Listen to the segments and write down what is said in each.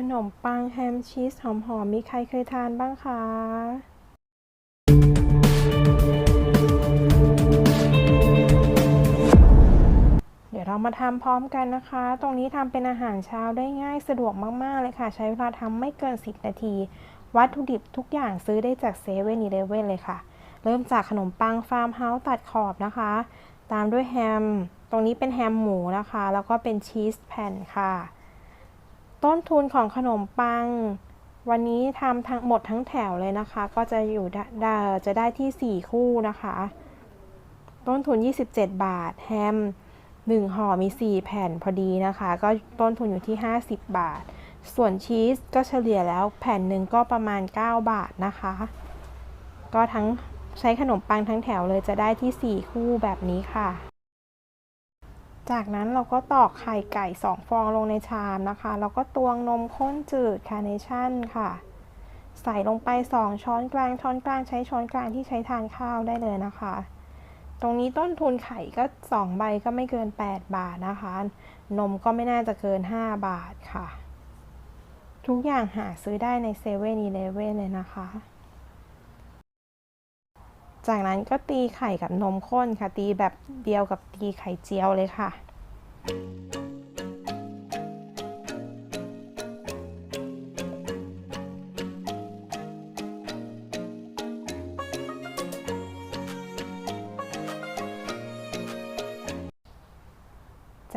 ขนมปังแฮมชีสหอมๆมีใครเคยทานบ้างคะเดี๋ยวเรามาทำพร้อมกันนะคะ ตรงนี้ทำเป็นอาหารเช้าได้ง่ายสะดวกมาก ๆ เลยค่ะ ใช้เวลาทำไม่เกิน 10 นาที วัตถุดิบทุกอย่างซื้อได้จากเซเว่นอีเลเว่นเลยค่ะ เริ่มจากขนมปังฟาร์มเฮาส์ตัดขอบนะคะ ตามด้วยแฮม ตรงนี้เป็นแฮมหมูนะคะ แล้วก็เป็นชีสแผ่นค่ะ ต้นทุนของขนมปัง วันนี้ทำทั้งหมดทั้งแถวเลยนะคะ ก็จะอยู่ได้จะได้ที่ 4 คู่นะคะ ต้นทุน 27 บาท แฮม 1ห่อมี 4 แผ่นพอดีนะคะ ก็ต้นทุนอยู่ที่ 50 บาท ส่วนชีสก็เฉลี่ยแล้วแผ่นหนึ่งก็ประมาณ 9 บาทนะคะ ก็ทั้งใช้ขนมปังทั้งแถวเลยจะได้ที่ 4 คู่แบบนี้ค่ะ จากนั้นเราก็ตอกไข่ไก่ 2 ฟองลงในชามนะคะ แล้วก็ตวงนมข้นจืดคาร์เนชั่นค่ะ ใส่ลงไป 2 ช้อนกลาง ช้อนกลางใช้ช้อนกลางที่ใช้ทานข้าวได้เลยนะคะ ตรงนี้ต้นทุนไข่ก็ 2 ใบก็ไม่เกิน 8 บาทนะคะ นมก็ไม่น่าจะเกิน 5 บาทค่ะ ทุกอย่างหาซื้อได้ในเซเว่นอีเลเว่นเลยนะคะ จากนั้นก็ตีไข่กับนมข้นค่ะ ตีแบบเดียวกับตีไข่เจียวเลยค่ะ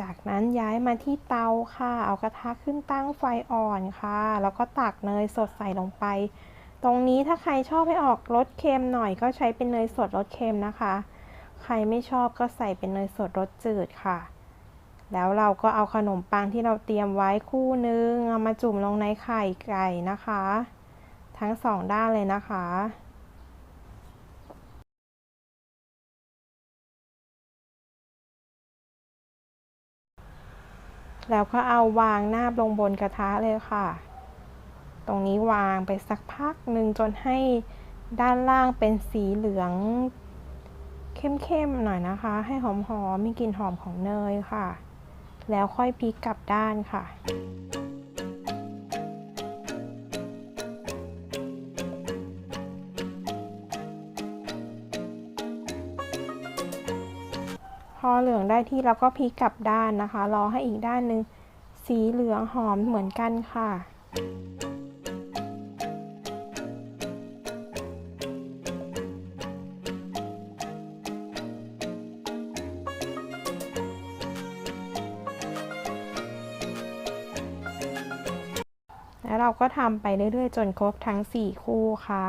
จากนั้นย้ายมาที่เตาค่ะ เอากระทะขึ้นตั้งไฟอ่อนค่ะ แล้วก็ตักเนยสดใส่ลงไป ตรงนี้ถ้าใครชอบให้ออกรสเค็มหน่อยก็ใช้เป็นเนยสดรสเค็มนะคะ ใครไม่ชอบก็ใส่เป็นเนยสดรสจืดค่ะ แล้วเราก็เอาขนมปังที่เราเตรียมไว้คู่นึงเอามาจุ่มลงในไข่ไก่นะคะ ทั้งสองด้านเลยนะคะแล้วก็เอาวางหน้าลงบนกระทะเลยค่ะ ตรงนี้วางไปสักพักหนึ่งจนให้ด้านล่างเป็นสีเหลืองเข้มๆหน่อยนะคะ ให้หอมๆมีกลิ่นหอมของเนยค่ะ แล้วค่อยพลิกกลับด้านค่ะพอเหลืองได้ที่เราก็พลิกกลับด้านนะคะ รอให้อีกด้านหนึ่งสีเหลืองหอมเหมือนกันค่ะ เราก็ทำไปเรื่อยๆ จนครบทั้ง 4 คู่ค่ะ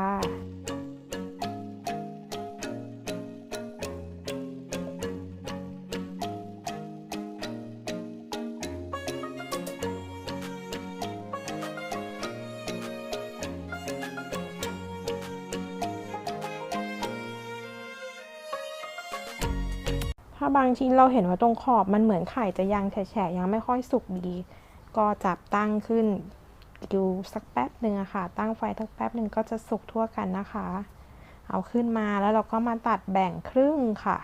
ถ้าบางชิ้นเราเห็นว่าตรงขอบมันเหมือนไข่จะยังแฉะยังไม่ค่อยสุกดี ก็จับตั้งขึ้น ดูสักแป๊บหนึ่งอะค่ะ ตั้งไฟสักแป๊บหนึ่งก็จะสุกทั่วกันนะคะ เอาขึ้นมาแล้วเราก็มาตัดแบ่งครึ่งค่ะ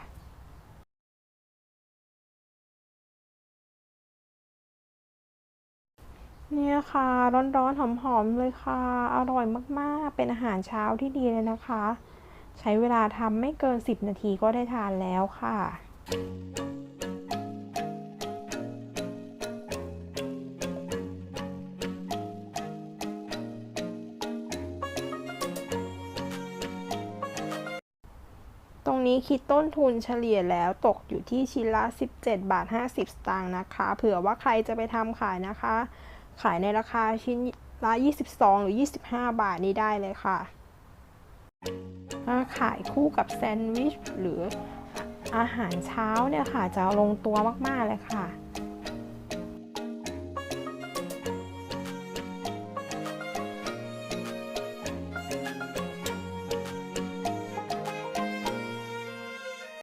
เนี่ยค่ะร้อนๆหอมๆเลยค่ะ อร่อยมากๆ เป็นอาหารเช้าที่ดีเลยนะคะ ใช้เวลาทำไม่เกิน 10 นาทีก็ได้ทานแล้วค่ะ นี้คิดต้นทุนเฉลี่ยแล้วตกอยู่ที่ชิ้นละ 17 บาท 50 สตางค์นะคะ เผื่อว่าใครจะไปทำขายนะคะ ขายในราคาชิ้นละ 22 หรือ 25 บาทนี้ได้เลยค่ะ ถ้าขายคู่กับแซนด์วิชหรืออาหารเช้าเนี่ยค่ะ จะลงตัวมาก ๆ เลยค่ะ